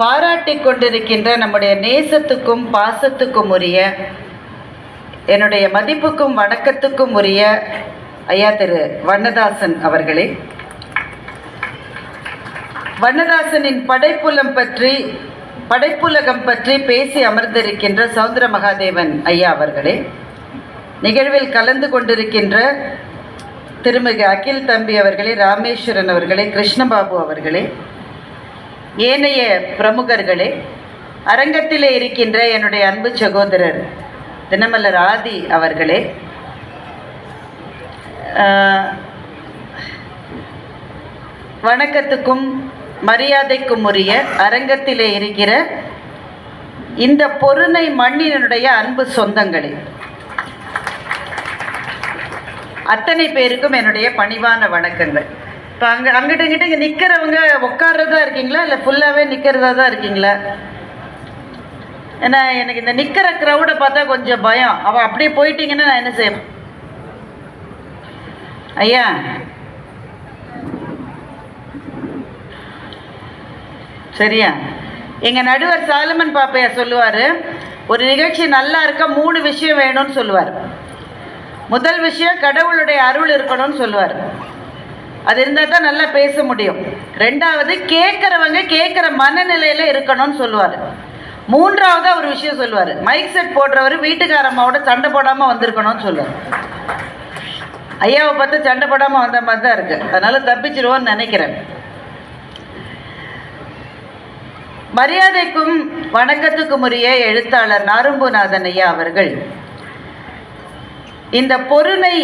பாராட்டி கொண்டிருக்கின்ற நம்முடைய நேசத்துக்கும் பாசத்துக்கும் உரிய என்னுடைய மதிப்புக்கும் வணக்கத்துக்கும் உரிய ஐயா திரு வண்ணதாசன் அவர்களே. வண்ணதாசனின் படைப்புலம் பற்றி படைப்புலகம் பற்றி பேசி அமர்ந்திருக்கின்ற சௌந்தர மகாதேவன் ஐயா அவர்களே. நிகழ்வில் கலந்து கொண்டிருக்கின்ற திருமிகு அகில் தம்பி அவர்களே ராமேஸ்வரன் அவர்களே கிருஷ்ணபாபு அவர்களே. ஏனைய பிரமுகர்களே அரங்கத்திலே இருக்கின்ற என்னுடைய அன்பு சகோதரர் தினமலர் ஆதி அவர்களே வணக்கத்துக்கும் மரியாதைக்கும் உரிய அரங்கத்திலே இருக்கிற இந்த பொருணை மண்ணினுடைய அன்பு சொந்தங்களே. அத்தனை பேருக்கும் என்னுடைய பணிவான வணக்கங்கள். இப்போ அங்கே அங்கிட்ட இங்கிட்ட இங்கே நிற்கிறவங்க உட்கார்றதா இருக்கீங்களா? இல்லை ஃபுல்லாகவே நிற்கிறதா தான் இருக்கீங்களா? ஏன்னா எனக்கு இந்த நிற்கிற க்ரௌடை பார்த்தா கொஞ்சம் பயம். அவள் அப்படியே போயிட்டீங்கன்னா நான் என்ன செய்யணும் ஐயா. சரியா? எங்கள் நடுவர் சாலமன் பாப்பையா சொல்லுவார் ஒரு நிகழ்ச்சி நல்லா இருக்க? மூணு விஷயம் வேணும்னு சொல்லுவார். முதல் விஷயம் கடவுளுடைய அருள் இருக்கணும்னு சொல்லுவார். அது இருந்தால் தான் நல்லா பேச முடியும். ரெண்டாவது கேட்குறவங்க கேட்குற மனநிலையில் இருக்கணும்னு சொல்லுவார். மூன்றாவது ஒரு விஷயம் சொல்லுவார். மைக் செட் போடுறவர் வீட்டுக்காரம்மாவோட சண்டை போடாமல் வந்திருக்கணும்னு சொல்லுவார். ஐயாவை பார்த்து சண்டை போடாமல் வந்த மாதிரி தான் இருக்குது அதனால் தப்பிச்சிருவோன்னு நினைக்கிறேன். மரியாதைக்கும் வணக்கத்துக்கும் உரிய எழுத்தாளர் நாரும்புநாதன் ஐயா அவர்கள் இந்த பொருணை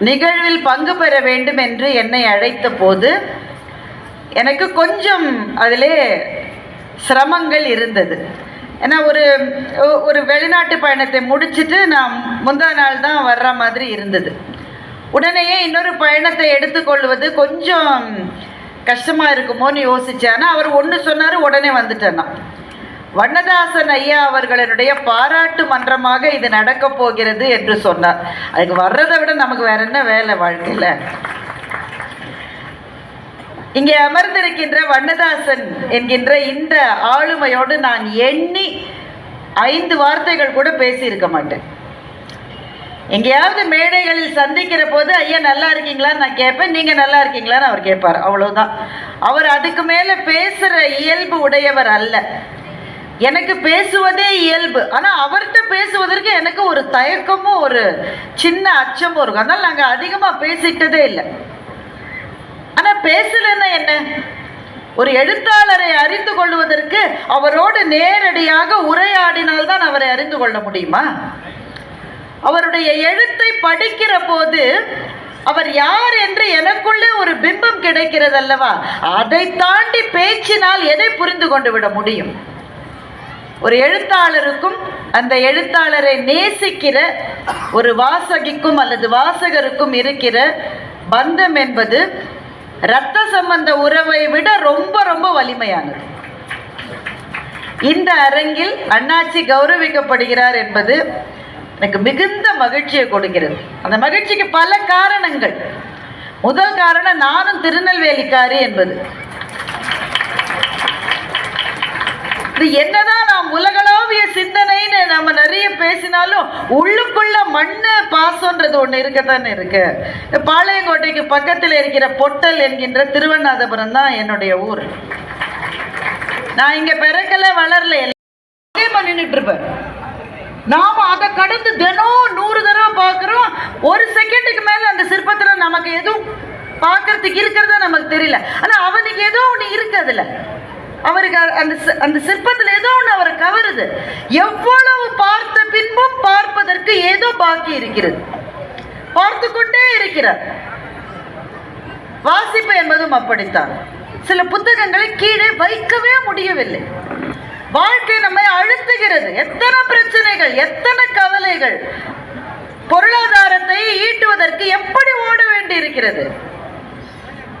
நிகழ்வில் பங்கு பெற வேண்டும் என்று என்னை அழைத்த போது எனக்கு கொஞ்சம் அதிலே சிரமங்கள் இருந்தது. ஏன்னா ஒரு ஒரு வெளிநாட்டு பயணத்தை முடிச்சுட்டு நான் முந்தா நாள் தான் வர்ற மாதிரி இருந்தது. உடனேயே இன்னொரு பயணத்தை எடுத்துக்கொள்வது கொஞ்சம் கஷ்டமாக இருக்குமோன்னு யோசித்தேன் ஆனால் அவர் ஒன்று சொன்னார் உடனே வந்துட்டேன் நான். வண்ணதாசன் ஐயா அவர்களுடைய பாராட்டு மன்றமாக இது நடக்கப் போகிறது என்று சொன்னார். அதுக்கு வர்றதை விட நமக்கு வேற என்ன வேலை வாழ்க்கையில்? இங்கே அமர்ந்திருக்கின்ற வண்ணதாசன் என்கின்ற இந்த ஆளுமையோடு நான் எண்ணி ஐந்து வார்த்தைகள் கூட பேசியிருக்க மாட்டேன். எங்கேயாவது மேடைகளில் சந்திக்கிற போது ஐயா நல்லா இருக்கீங்களான்னு நான் கேட்பேன் நீங்கள் நல்லா இருக்கீங்களான்னு அவர் கேட்பார். அவ்வளவுதான். அவர் அதுக்கு மேலே பேசுகிற இயல்பு உடையவர் அல்ல. எனக்கு பேசுவதே இயல்பு. ஆனால் அவர்கிட்ட பேசுவதற்கு எனக்கு ஒரு தயக்கமும் ஒரு சின்ன அச்சமும் இருக்கும். அதனால் நாங்கள் அதிகமாக பேசிட்டதே இல்லை. ஆனால் பேசலன்னா என்ன ஒரு எழுத்தாளரை அறிந்து கொள்வதற்கு அவரோடு நேரடியாக உரையாடினால்தான் அவரை அறிந்து கொள்ள முடியுமா? அவருடைய எழுத்தை படிக்கிற போது அவர் யார் என்று எனக்குள்ளே ஒரு பிம்பம் கிடைக்கிறது அல்லவா அதை தாண்டி பேச்சினால் எதை புரிந்து கொண்டு விட முடியும்? ஒரு எழுத்தாளருக்கும் அந்த எழுத்தாளரை நேசிக்கிற ஒரு வாசகிக்கும் அல்லது வாசகருக்கும் இருக்கிற பந்தம் என்பது இரத்த சம்பந்த உறவை விட ரொம்ப ரொம்ப வலிமையானது. இந்த அரங்கில் அண்ணாச்சி கௌரவிக்கப்படுகிறார் என்பது எனக்கு மிகுந்த மகிழ்ச்சியை கொடுக்கிறது. அந்த மகிழ்ச்சிக்கு பல காரணங்கள். முதல் காரணம் நானும் திருநெல்வேலிக்காரி என்பது. இது என்னதான் நாம் உலகளாவிய சிந்தனைன்னு நம்ம நிறைய பேசினாலும் உள்ளுக்குள்ள மண்ணு பாசம்ன்றது ஒன்று இருக்கத்தானே இருக்கு. பாளையங்கோட்டைக்கு பக்கத்தில் இருக்கிற பொட்டல் என்கின்ற திருவண்ணாதபுரம் தான் என்னுடைய ஊர். நான் இங்க பிறக்கல வளரல பண்ணிட்டு இருப்பேன். நாம அதை கடந்து தினம் நூறு தடவை பார்க்குறோம். ஒரு செகண்டுக்கு மேல அந்த சிற்பத்தில் நமக்கு எதுவும் பார்க்கறதுக்கு இருக்கிறதா நமக்கு தெரியல. ஆனால் அவனுக்கு ஏதோ ஒன்று இருக்கு அதில் அவருக்கு அந்த அந்த சிற்பத்தில் ஏதோ ஒன்று அவரை கவருது. எவ்வளவு பார்த்த பின்பும் பார்ப்பதற்கு ஏதோ பாக்கி இருக்கிறது. பார்த்து கொண்டே இருக்கிறார். வாசிப்பு என்பதும் அப்படித்தான். சில புத்தகங்களை கீழே வைக்கவே முடியவில்லை. வாழ்க்கை நம்மை அழுத்துகிறது. எத்தனை பிரச்சனைகள் எத்தனை கவலைகள். பொருளாதாரத்தை ஈட்டுவதற்கு எப்படி ஓட வேண்டி இருக்கிறது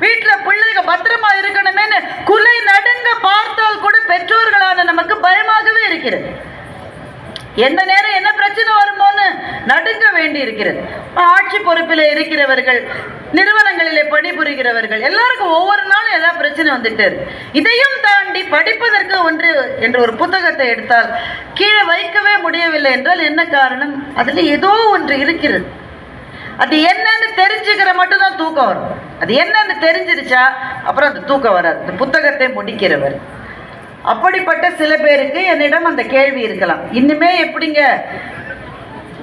வீட்டுல பிள்ளைங்க பத்திரமா இருக்கணுமேனு குலை நடுங்க பார்த்தால் கூட பெற்றோர்களான நமக்கு பயமாகவே இருக்கிறது. எந்த நேரம் என்ன பிரச்சனை வருமோன்னு நடுங்க வேண்டி இருக்கிறது ஆட்சி பொறுப்பில் இருக்கிறவர்கள் நிறுவனங்களிலே பணிபுரிகிறவர்கள் எல்லாருக்கும் ஒவ்வொரு நாளும் ஏதாவது பிரச்சனை வந்துட்டு இருக்கு. இதையும் தாண்டி படிப்பதற்கு ஒன்று என்ற ஒரு புத்தகத்தை எடுத்தால் கீழே வைக்கவே முடியவில்லை என்றால் என்ன காரணம்? அதில் ஏதோ ஒன்று இருக்கிறது. அது என்னன்னு தெரிஞ்சுக்கிற மட்டும்தான் தூக்கம் வரும். அது என்னன்னு தெரிஞ்சிருச்சா? அப்புறம் அந்த தூக்கம் வராது. இந்த புத்தகத்தை முடிக்கிறவர். அப்படிப்பட்ட சில பேருக்கு என்னிடம் அந்த கேள்வி இருக்கலாம். இன்னுமே எப்படிங்க?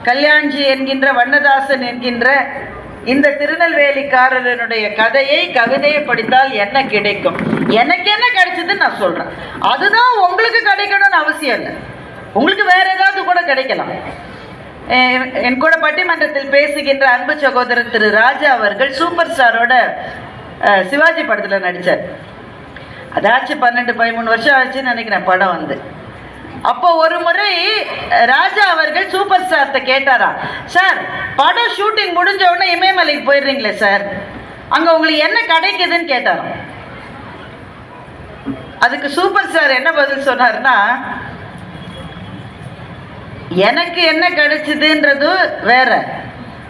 கல்யாண்ஜி என்கின்ற வண்ணதாசன் என்கின்ற இந்த திருநெல்வேலிக்காரனுடைய கதையை கவிதையை படித்தால் என்ன கிடைக்கும்? எனக்கு என்ன கிடைச்சதுன்னு நான் சொல்றேன். அதுதான் உங்களுக்கு கிடைக்கணும்னு அவசியம் இல்லை. உங்களுக்கு வேற ஏதாவது கூட கிடைக்கலாம். என் கூட பட்டிமன்றத்தில் பேசுகின்ற அன்பு சகோதரர் திரு ராஜா அவர்கள் சூப்பர் ஸ்டாரோட சிவாஜி படத்தில் நடித்தார் அதாச்சும் பன்னெண்டு பதிமூணு வருஷம் ஆச்சுன்னு நினைக்கிறேன் படம் வந்து. அப்போ ஒரு முறை ராஜா அவர்கள் சூப்பர் ஸ்டார்ட்ட கேட்டாராம் சார் படம் ஷூட்டிங் முடிஞ்ச உடனே இமயமலைக்கு போயிடுறீங்களே சார்? அங்கே உங்களுக்கு என்ன கிடைக்குதுன்னு கேட்டாராம். அதுக்கு சூப்பர் ஸ்டார் என்ன பதில் சொன்னார்னா எனக்கு என்ன கிடைச்சதுன்றது வேற.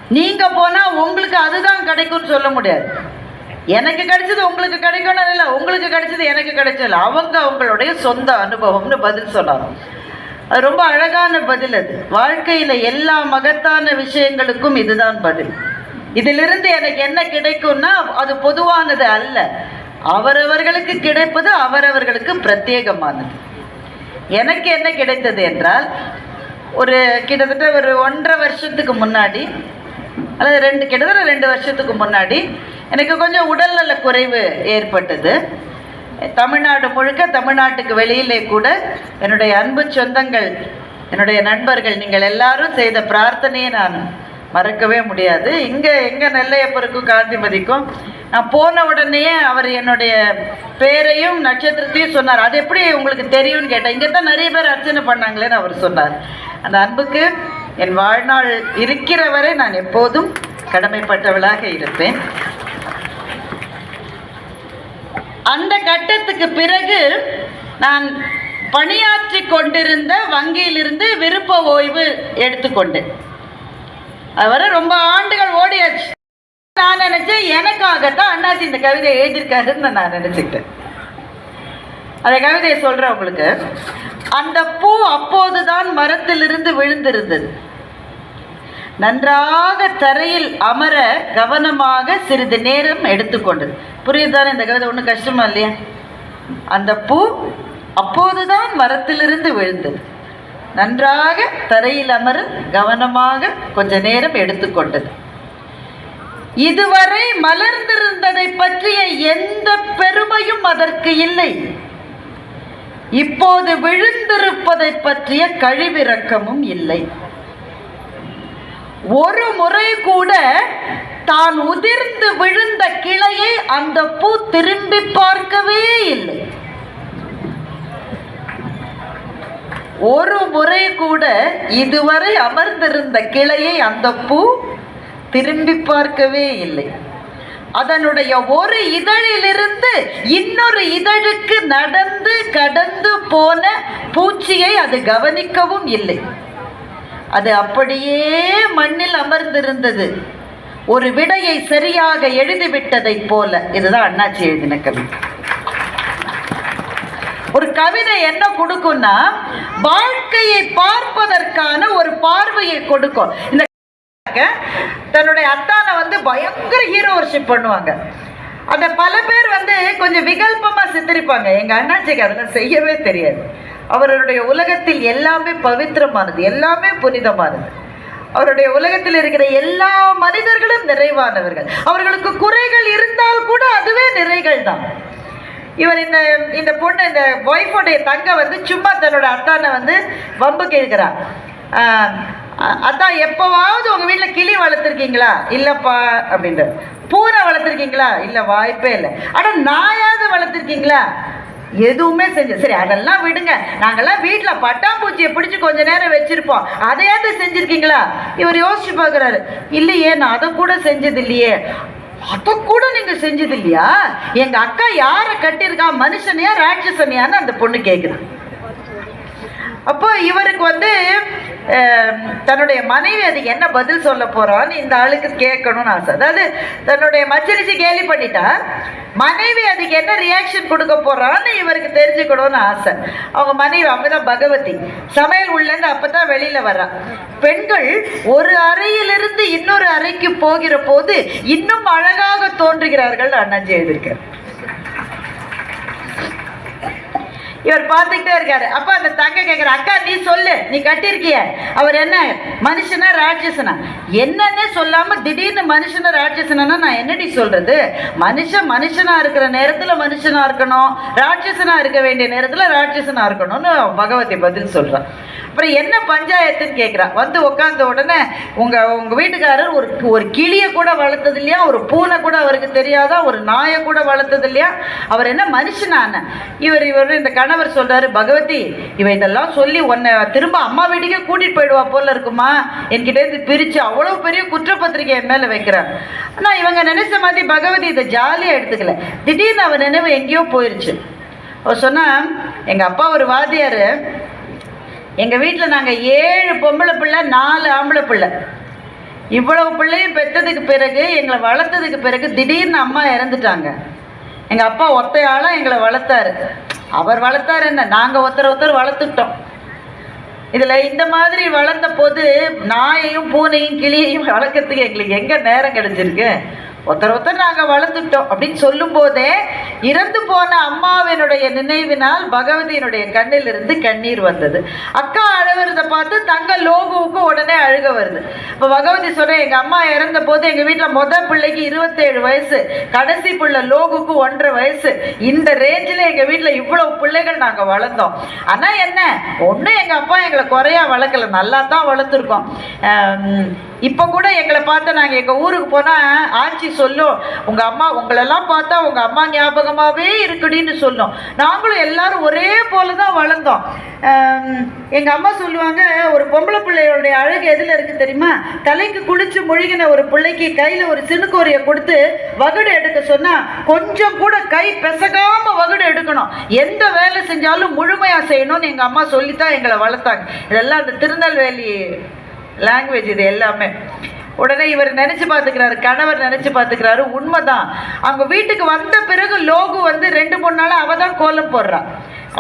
நீங்க போனா உங்களுக்கு அதுதான் கிடைக்கும்னு சொல்ல முடியாது. எனக்கு கிடைச்சது உங்களுக்கு கிடைக்கணும் இல்லை உங்களுக்கு கிடைச்சது எனக்கு கிடைச்சது அவங்க அவங்களுடைய சொந்த அனுபவம்னு பதில் சொன்னாங்க. அது ரொம்ப அழகான பதில் அது. வாழ்க்கையில் எல்லா மகத்தான விஷயங்களுக்கும் இதுதான் பதில். இதிலிருந்து எனக்கு என்ன கிடைக்கும்னா அது பொதுவானது அல்ல. அவரவர்களுக்கு கிடைப்பது அவரவர்களுக்கு பிரத்யேகமானது. எனக்கு என்ன கிடைத்தது என்றால் ஒரு கிட்டத்தட்ட ஒரு ஒன்றரை வருஷத்துக்கு முன்னாடி அதாவது ரெண்டு கிட்டத்தட்ட ரெண்டு வருஷத்துக்கு முன்னாடி எனக்கு கொஞ்சம் உடல்நல குறைவு ஏற்பட்டது. தமிழ்நாடு முழுக்க தமிழ்நாட்டுக்கு வெளியிலே கூட என்னுடைய அன்பு சொந்தங்கள் என்னுடைய நண்பர்கள் நீங்கள் எல்லாரும் செய்த பிரார்த்தனையை நான் மறக்கவே முடியாது. இங்கே எங்கே நெல்லையப்பருக்கும் காந்திமதிக்கும் நான் போன உடனேயே அவர் என்னுடைய பேரையும் நட்சத்திரத்தையும் சொன்னார். அது எப்படி உங்களுக்கு தெரியும்னு கேட்டேன் இங்கே தான் நிறைய பேர் அர்ச்சனை பண்ணாங்களேன்னு அவர் சொன்னார். அந்த அன்புக்கு என் வாழ்நாள் இருக்கிற வரை நான் எப்போதும் கடமைப்பட்டவளாக இருப்பேன். அந்த கட்டத்துக்கு பிறகு நான் பணியாற்றி கொண்டிருந்த வங்கியிலிருந்து விருப்ப ஓய்வு எடுத்துக்கொண்டேன். அது வர ரொம்ப ஆண்டுகள் ஓடியாச்சு. நான் நினைச்சேன் எனக்காகத்தான் அண்ணாச்சி இந்த கவிதையை எழுதியிருக்காருன்னு நான் நினச்சிக்கிட்டேன். அந்த கவிதையை சொல்கிறேன் உங்களுக்கு. அந்த பூ அப்போதுதான் மரத்திலிருந்து விழுந்திருந்தது. நன்றாக தரையில் அமர கவனமாக சிறிது நேரம் எடுத்துக்கொண்டது. புரியுதுதானே? இந்த கவிதை ஒன்றும் கஷ்டமா இல்லையா? அந்த பூ அப்போதுதான் மரத்திலிருந்து விழுந்தது. நன்றாக தரையில் அமர கவனமாக கொஞ்ச நேரம் எடுத்துக்கொண்டது இதுவரை மலர்ந்திருந்ததை பற்றிய எந்த பெருமையும் அதற்கு இல்லை. இப்போது விழுந்திருப்பதை பற்றிய கழிவிறக்கமும் இல்லை. ஒரு முறை கூட தான் உதிர்ந்து விழுந்த கிளையை அந்த பூ திரும்பி பார்க்கவே இல்லை. ஒரு முறை கூட இதுவரை அமர்ந்திருந்த கிளையை அந்த பூ திரும்பி பார்க்கவே இல்லை. அதனுடைய ஒரு இதழிலிருந்து இன்னொரு இதழுக்கு நடந்து கடந்து போன பூச்சியை அது கவனிக்கவும் இல்லை. அது அப்படியே மண்ணில் அமர்ந்திருந்தது. ஒரு விடையை சரியாக எழுதிவிட்டதைப் போல. இதுதான் அண்ணாச்சி எழுதின கவிதை. ஒரு கவிதை என்ன கொடுக்கும்னா வாழ்க்கையை பார்ப்பதற்கான ஒரு பார்வையை கொடுக்கும். இந்த தன்னுடைய அத்தானை வந்து பயங்கர ஹீரோ வர்ஷிப் பண்ணுவாங்க. அந்த பல பேர் வந்து கொஞ்சம் விகல்பமாக சித்தரிப்பாங்க. எங்கள் அண்ணாச்சிக்கு அதெல்லாம் செய்யவே தெரியாது. அவருடைய உலகத்தில் எல்லாமே பவித்திரமானது எல்லாமே புனிதமானது. அவருடைய உலகத்தில் இருக்கிற எல்லா மனிதர்களும் நிறைவானவர்கள். அவர்களுக்கு குறைகள் இருந்தால் கூட அதுவே நிறைகள் தான் இவர் இந்த இந்த பொண்ணு இந்த ஒய்ஃபோடைய தங்க வந்து சும்மா தன்னோட அத்தானை வந்து வம்பு இருக்கிறார் அதான் எப்போவாவது உங்கள் வீட்டில் கிளி வளர்த்துருக்கீங்களா? இல்லைப்பா அப்படின்ற பூனை வளர்த்துருக்கீங்களா? இல்லை வாய்ப்பே இல்லை. ஆனால் நாயாவது வளர்த்துருக்கீங்களா? எதுவுமே செஞ்சு சரி அதெல்லாம் விடுங்க. நாங்கெல்லாம் வீட்டில் பட்டாம்பூச்சியை பிடிச்சி கொஞ்ச நேரம் வச்சுருப்போம். அதையாவது செஞ்சுருக்கீங்களா? இவர் யோசிச்சு பார்க்குறாரு. இல்லையே நான் அதை கூட செஞ்சது இல்லையே அதை கூட நீங்க செஞ்சது இல்லையா எங்க அக்கா யாரை கட்டியிருக்கா? மனுஷனையா ராட்சசனையான்னு அந்த பொண்ணு கேட்குறான் அப்போ இவருக்கு வந்து தன்னுடைய மனைவி அதுக்கு என்ன பதில் சொல்ல போறான்னு இந்த ஆளுக்கு கேட்கணும்னு ஆசை. அதாவது தன்னுடைய மச்சரிச்சு கேலி பண்ணிட்டா மனைவி அதுக்கு என்ன ரியாக்ஷன் கொடுக்க போறான்னு இவருக்கு தெரிஞ்சுக்கணும்னு ஆசை. அவங்க மனைவி அவங்க தான் பகவதி. சமையல் உள்ளேருந்து அப்பதான் வெளியில வர்றா. பெண்கள் ஒரு அறையிலிருந்து இன்னொரு அறைக்கு போகிற போது இன்னும் அழகாக தோன்றுகிறார்கள் அண்ணன் செய்திருக்கேன் இவர் பார்த்துக்கிட்டே இருக்காரு. அப்போ அந்த தங்க கேட்குற அக்கா நீ சொல்லு. நீ கட்டியிருக்கிய. அவர் என்ன மனுஷனா ராட்சசனா? என்னன்னே சொல்லாம திடீர்னு மனுஷனா ராட்சசனா நான் என்னடி சொல்றது? மனுஷன் மனுஷனா இருக்கிற நேரத்தில் மனுஷனா இருக்கணும். ராட்சசனா இருக்க வேண்டிய நேரத்தில் ராட்சசனா இருக்கணும்னு பகவதி பதில் சொல்றான். அப்புறம் என்ன பஞ்சாயத்துன்னு கேட்குறா வந்து உட்காந்த உடனே உங்கள் உங்கள் வீட்டுக்காரர் ஒரு ஒரு கிளியை கூட வளர்த்தது இல்லையா? ஒரு பூனை கூட அவருக்கு தெரியாதா? ஒரு நாயை கூட வளர்த்தது இல்லையா? அவர் என்ன மனுஷனான? இவர் இவர் இந்த கணவர் சொல்கிறாரு பகவதி இவ இதெல்லாம் சொல்லி உன்னை திரும்ப அம்மா வீட்டுக்கே கூட்டிகிட்டு போயிடுவா போல இருக்குமா? என்கிட்டேருந்து இருந்து அவ்வளோ பெரிய குற்றப்பத்திரிக்கை என் மேலே வைக்கிறார் ஆனால் இவங்க நினைச்ச மாதிரி பகவதி இதை ஜாலியாக எடுத்துக்கல. திடீர்னு அவன் நினைவு எங்கேயோ போயிடுச்சு அவர் சொன்னால் எங்கள் அப்பா ஒரு வாதியார் எங்கள் வீட்டில் நாங்கள் ஏழு பொம்பளை பிள்ளை நாலு ஆம்பளை பிள்ளை. இவ்வளவு பிள்ளையும் பெற்றதுக்கு பிறகு எங்களை வளர்த்ததுக்கு பிறகு திடீர்னு அம்மா இறந்துட்டாங்க. எங்கள் அப்பா ஒத்தையாளாக எங்களை வளர்த்தாரு. அவர் வளர்த்தாரு என்ன? நாங்கள் ஒருத்தர் ஒருத்தர் வளர்த்துட்டோம் இதில் இந்த மாதிரி வளர்ந்த போது நாயையும் பூனையும் கிளியையும் வளர்க்கறதுக்கு எங்களுக்கு எங்கே நேரம் கிடைச்சிருக்கு? ஒருத்தர் ஒருத்தர் நாங்கள் வளர்ந்துட்டோம் அப்படின்னு சொல்லும்போதே இறந்து போன அம்மாவினுடைய நினைவினால் பகவதியினுடைய கண்ணிலிருந்து கண்ணீர் வந்தது அக்கா அழுகிறத பார்த்து தங்க லோகுவுக்கு உடனே அழுக வருது இப்போ பகவதி சொல்ற எங்கள் அம்மா இறந்த போது எங்கள் வீட்டில் மொதல் பிள்ளைக்கு இருபத்தேழு வயசு கடைசி பிள்ளை லோகுக்கு ஒன்றரை வயசு இந்த ரேஞ்சில் எங்கள் வீட்டில் இவ்வளோ பிள்ளைகள் நாங்கள் வளர்ந்தோம் ஆனால் என்ன ஒன்றும் எங்கள் அப்பா எங்களை குறையா வளர்க்கல நல்லா தான் வளர்த்துருக்கோம் இப்போ கூட எங்களை பார்த்து நாங்கள் எங்கள் ஊருக்கு போனால் ஆட்சி சொல்லும். உங்கள் அம்மா உங்களெல்லாம் பார்த்தா உங்கள் அம்மா ஞாபகமாகவே இருக்குடின்னு சொல்லும். நாங்களும் எல்லாரும் ஒரே போல தான் வளர்ந்தோம் எங்கள் அம்மா சொல்லுவாங்க ஒரு பொம்பளை பிள்ளையோடைய அழகு எதில் இருக்குது தெரியுமா? தலைக்கு குளிச்சு முழுகின ஒரு பிள்ளைக்கு கையில் ஒரு சினுக்கோரியை கொடுத்து வகுடு எடுக்க சொன்னால் கொஞ்சம் கூட கை பெசகாமல் வகுடு எடுக்கணும். எந்த வேலை செஞ்சாலும் முழுமையாக செய்யணும்னு எங்கள் அம்மா சொல்லித்தான் எங்களை வளர்த்தாங்க. இதெல்லாம் அந்த திருநெல்வேலி லாங்குவேஜ் இது எல்லாமே. உடனே இவர் நினைச்சு பார்த்துக்கிறாரு கணவர் நினைச்சு பார்த்துக்கிறாரு உண்மைதான். அவங்க வீட்டுக்கு வந்த பிறகு லோகு வந்து ரெண்டு மூணு நாள் அவ தான் கோலம் போடுறான்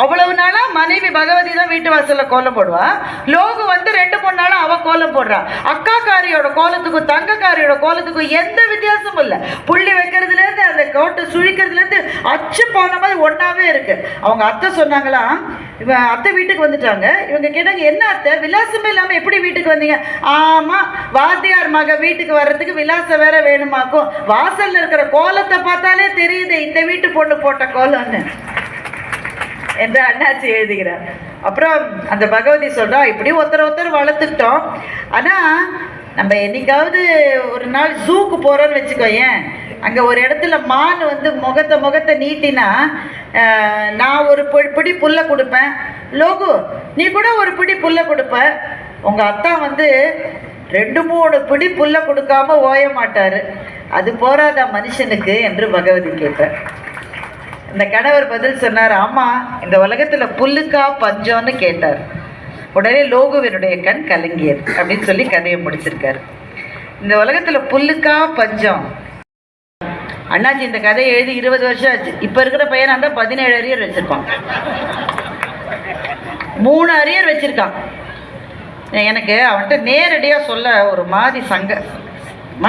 அவ்வளவு நாளா மனைவி பகவதி தான் வீட்டு வாசல்ல கோலம் போடுவா. லோகு வந்து ரெண்டு மூணு நாளா அவ கோலம் போடுறா. அக்காக்காரியோட கோலத்துக்கும் தங்கக்காரியோட கோலத்துக்கும் எந்த வித்தியாசமும் இல்லை. புள்ளி வைக்கிறதுல இருந்து அந்த கோட்டை சுழிக்கிறதுல இருந்து அச்சு போன மாதிரி ஒன்னாவே இருக்கு. அவங்க அத்தை சொன்னாங்களாம் இவன் அத்தை வீட்டுக்கு வந்துட்டாங்க. இவங்க கேட்டாங்க என்ன அத்தை? விலாசமே இல்லாம எப்படி வீட்டுக்கு வந்தீங்க? ஆமா வாத்தியார் மக வீட்டுக்கு வர்றதுக்கு விலாசம் வேற வேணுமாக்கும். வாசல்ல இருக்கிற கோலத்தை பார்த்தாலே தெரியுது இந்த வீட்டு பொண்ணு போட்ட கோலம்னு. என்று அண்ணாச்சி எழுதுகிறார். அப்புறம் அந்த பகவதி சொல்கிறோம் இப்படி ஒருத்தர் ஒருத்தர் வளர்த்துக்கிட்டோம். ஆனால் நம்ம என்னைக்காவது ஒரு நாள் ஜூக்கு போறோம்னு வச்சுக்கோயேன். அங்கே ஒரு இடத்துல மான் வந்து முகத்தை முகத்தை நீட்டினா நான் ஒரு பிடி புல்லை கொடுப்பேன். லோகு நீ கூட ஒரு பிடி புல்லை கொடுப்ப. உங்கள் அத்தா வந்து ரெண்டு மூணு பிடி புல்லை கொடுக்காம ஓய மாட்டார். அது போராதா மனுஷனுக்கு என்று பகவதி கேட்பேன் இந்த கணவர் பதில் சொன்னார் ஆமா இந்த உலகத்துல புல்லுக்கா பஞ்சம்னு கேட்டார். உடனே லோகுவினுடைய கண் கலங்கியது அப்படின்னு சொல்லி கதையை முடிச்சிருக்காரு. இந்த உலகத்துல புல்லுக்கா பஞ்சம். அண்ணாச்சி இந்த கதையை எழுதி இருபது வருஷம் ஆச்சு. இப்ப இருக்கிற பையன் இருந்தா பதினேழு அரியர் வச்சிருப்பான். மூணு அரியர் வச்சிருக்கான். எனக்கு அவன்கிட்ட நேரடியா சொல்ல ஒரு மாதிரி சங்க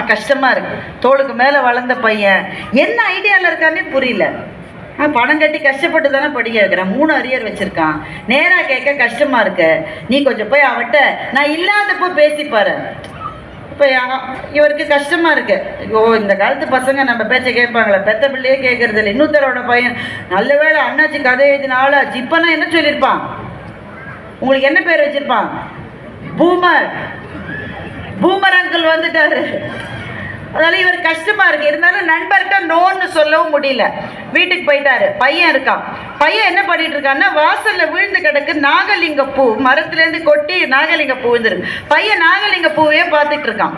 கஷ்டமா இருக்கு. தோளுக்கு மேல வளர்ந்த பையன். என்ன ஐடியால இருக்கானே புரியல. பணம் கட்டி கஷ்டப்பட்டு தானே படிக்க வைக்கிறேன் மூணு அரியர் வச்சிருக்கான். நேரா கேட்க கஷ்டமா இருக்கு. நீ கொஞ்சம் போய் அவட்ட நான் இல்லாதப்போ பேசிப்பாரு இப்போ இவருக்கு கஷ்டமா இருக்கு. ஓ இந்த காலத்து பசங்க நம்ம பேச்சை கேட்பாங்களே. பெத்த பிள்ளையே கேட்கறது இல்லை. இன்னொருத்தரோட பையன் நல்ல வேளை அண்ணாச்சி கதை எழுதின ஆளாச்சு இப்போனா என்ன சொல்லியிருப்பான் உங்களுக்கு என்ன பேர் வச்சிருப்பான்? பூமர். பூமர் அங்கிள் வந்துட்டாரு. அதனால இவர் கஷ்டமா இருக்கு. இருந்தாலும் நண்பர்கிட்ட நோன்னு சொல்லவும் முடியல. வீட்டுக்கு போயிட்டாரு. பையன் இருக்கான். பையன் என்ன பண்ணிட்டு இருக்கான்னா வாசல்ல விழுந்து கிடக்கு நாகலிங்க பூ மரத்துல இருந்து கொட்டி நாகலிங்க பூ விழுந்துருக்கு. பையன் நாகலிங்க பூவே பார்த்துட்டு இருக்கான்.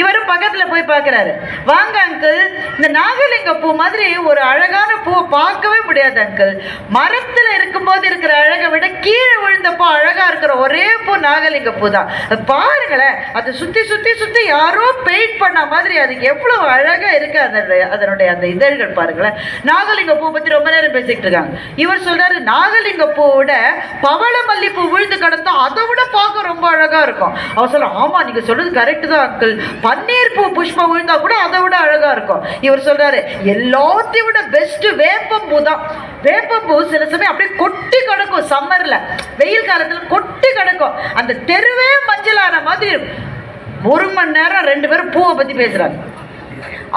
இவரும் பக்கத்தில் போய் பார்க்கறாரு. வாங்க அங்கிள் இந்த நாகலிங்க பூ மாதிரி ஒரு அழகான பூவை பார்க்கவே முடியாது அங்கிள் மரத்தில் இருக்கும்போது இருக்கிற அழகை விட கீழே விழுந்தப்போ அழகாக இருக்கிற ஒரே பூ நாகலிங்க பூ தான் அது பாருங்களேன் அது சுற்றி சுற்றி சுற்றி யாரோ பெயிண்ட் பண்ண மாதிரி அதுக்கு எவ்வளோ அழகாக இருக்கு அதனுடைய அதனுடைய அந்த இதழ்கள் பாருங்களேன். நாகலிங்க பூ பற்றி ரொம்ப நேரம் பேசிக்கிட்டு இருக்காங்க. இவர் சொல்கிறாரு நாகலிங்க பூவோட பவள மல்லிப்பூ விழுந்து கிடந்தா அதை விட பார்க்க ரொம்ப அழகாக இருக்கும். அவர் சொல்ல ஆமாம் நீங்கள் சொல்கிறது கரெக்டு தான் அங்கிள் பன்னீர் பூ புஷ்பம் விழுந்தா கூட அதை விட அழகா இருக்கும். இவர் சொல்றாரு எல்லாத்தையும் விட பெஸ்ட் வேப்பம்பூ தான். வேப்பம்பூ சில சமயம் அப்படியே கொட்டி கிடக்கும் சம்மர்ல வெயில் காலத்துல கொட்டி கிடக்கும். அந்த தெருவே மஞ்சளான மாதிரி ஒரு மணி நேரம் ரெண்டு பேரும் பூவை பத்தி பேசுறாங்க.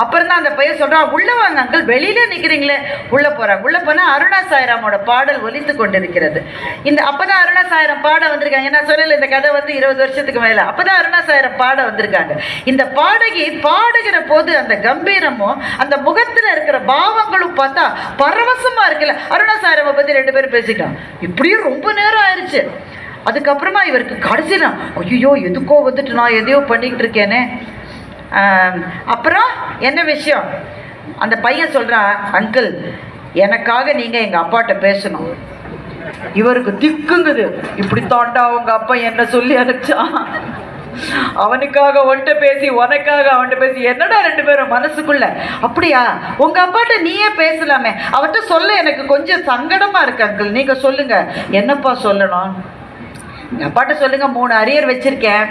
அப்புறம் தான் அந்த பையன் சொல்கிறான் உள்ளே வாங்க அங்கிள் வெளியில நிற்கிறீங்களே உள்ளே போகிறாங்க உள்ளே போனால் அருணா சாயராமோட பாடல் ஒலித்து கொண்டிருக்கிறது. இந்த அப்போ தான் அருணா சாயரம் பாட வந்திருக்காங்க. நான் சொல்லல இந்த கதை வந்து இருபது வருஷத்துக்கு மேலே. அப்போ தான் அருணா சாயரம் பாட வந்திருக்காங்க. இந்த பாடகி பாடுகிற போது அந்த கம்பீரமும் அந்த முகத்தில் இருக்கிற பாவங்களும் பார்த்தா பரவசமாக இருக்குல்ல. அருணா சாய்ராமை பற்றி ரெண்டு பேரும் பேசிக்கலாம். இப்படியும் ரொம்ப நேரம் ஆயிடுச்சு அதுக்கப்புறமா இவருக்கு கடைசியில் ஐயோ எதுக்கோ வந்துட்டு நான் எதையோ பண்ணிக்கிட்டு இருக்கேனே. அப்புறம் என்ன விஷயம்? அந்த பையன் சொல்கிறான் அங்கிள் எனக்காக நீங்கள் எங்கள் அப்பாட்ட பேசணும். இவருக்கு திக்குங்குது. இப்படி தாண்டா உங்க அப்பா என்ன சொல்லி அனுப்பிச்சான்? அவனுக்காக ஒன்ட்ட பேசி உனக்காக அவன்கிட்ட பேசி என்னடா ரெண்டு பேரும் மனசுக்குள்ள? அப்படியா? உங்க அப்பாட்ட நீயே பேசலாமே. அவர்கிட்ட சொல்ல எனக்கு கொஞ்சம் சங்கடமா இருக்கு அங்கிள். நீங்க சொல்லுங்க. என்னப்பா சொல்லணும்? எங்க அப்பாட்ட சொல்லுங்க மூணு அரியர் வச்சிருக்கேன்.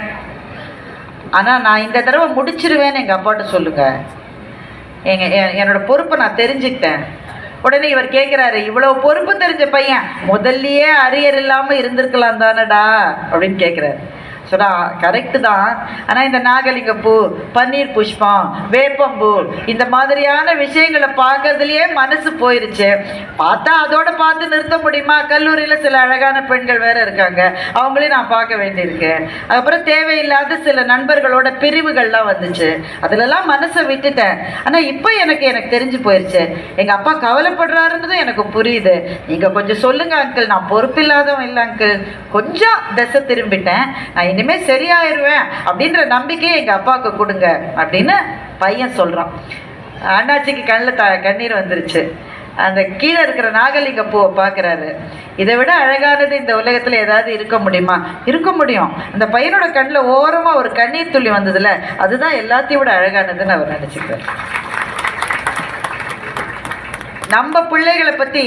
ஆனால் நான் இந்த தடவை முடிச்சிருவேன்னு எங்கள் அப்பாட்ட சொல்லுங்கள் எங்கள் என்னோடய பொறுப்பை நான் தெரிஞ்சுக்கிட்டேன். உடனே இவர் கேட்குறாரு இவ்வளோ பொறுப்பு தெரிஞ்ச பையன் முதல்லையே அரியர் இல்லாமல் இருந்திருக்கலாம் தானடா? அப்படின்னு கேட்குறாரு சொன்னா கரெக்டு தான். ஆனால் இந்த நாகலிங்க பூ பன்னீர் புஷ்பம் வேப்பம்பூ இந்த மாதிரியான விஷயங்களை பார்க்கறதுலயே மனசு போயிருச்சு. பார்த்தா அதோட பார்த்து நிறுத்த முடியுமா? கல்லூரியில் சில அழகான பெண்கள் வேற இருக்காங்க. அவங்களையும் நான் பார்க்க வேண்டியிருக்கு. அதுக்கப்புறம் தேவையில்லாத சில நண்பர்களோட பிரிவுகள்லாம் வந்துச்சு. அதுலலாம் மனசை விட்டுட்டேன். ஆனால் இப்போ எனக்கு எனக்கு தெரிஞ்சு போயிருச்சு. எங்கள் அப்பா கவலைப்படுறாருன்றதும் எனக்கு புரியுது. நீங்கள் கொஞ்சம் சொல்லுங்க அங்கிள் நான் பொறுப்பில்லாதவன் இல்லை அங்கிள் கொஞ்சம் திசை திரும்பிட்டேன். நான் இனிமேல் சரியாயிருவேன் அப்படின்ற நம்பிக்கையை எங்கள் அப்பாவுக்கு கொடுங்க அப்படின்னு பையன் சொல்கிறான் அண்ணாச்சிக்கு கண்ணில் த கண்ணீர் வந்துருச்சு. அந்த கீழே இருக்கிற நாகலிங்க பூவை பார்க்குறாரு. இதை விட அழகானது இந்த உலகத்தில் ஏதாவது இருக்க முடியுமா? இருக்க முடியும். அந்த பையனோட கண்ணில் ஓரமாக ஒரு கண்ணீர் துளி வந்ததுல அதுதான் எல்லாத்தையும் விட அழகானதுன்னு அவர் நினச்சிக்கிறார் நம்ம பிள்ளைகளை பற்றி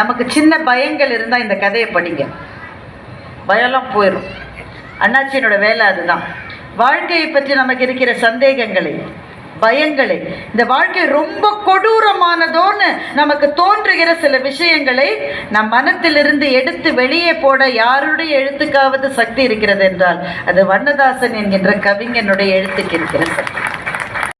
நமக்கு சின்ன பயங்கள் இருந்தால் இந்த கதையை படிங்க. பயம்லாம் போயிடும் அண்ணாச்சியனோட வேலை அதுதான். வாழ்க்கையை பற்றி நமக்கு இருக்கிற சந்தேகங்களை பயங்களை இந்த வாழ்க்கை ரொம்ப கொடூரமானதோன்னு நமக்கு தோன்றுகிற சில விஷயங்களை நம் மனத்திலிருந்து எடுத்து வெளியே போட யாருடைய எழுத்துக்காவது சக்தி இருக்கிறது என்றால் அது வண்ணதாசன் என்கின்ற கவிஞனுடைய எழுத்துக்கு இருக்கிற சக்தி.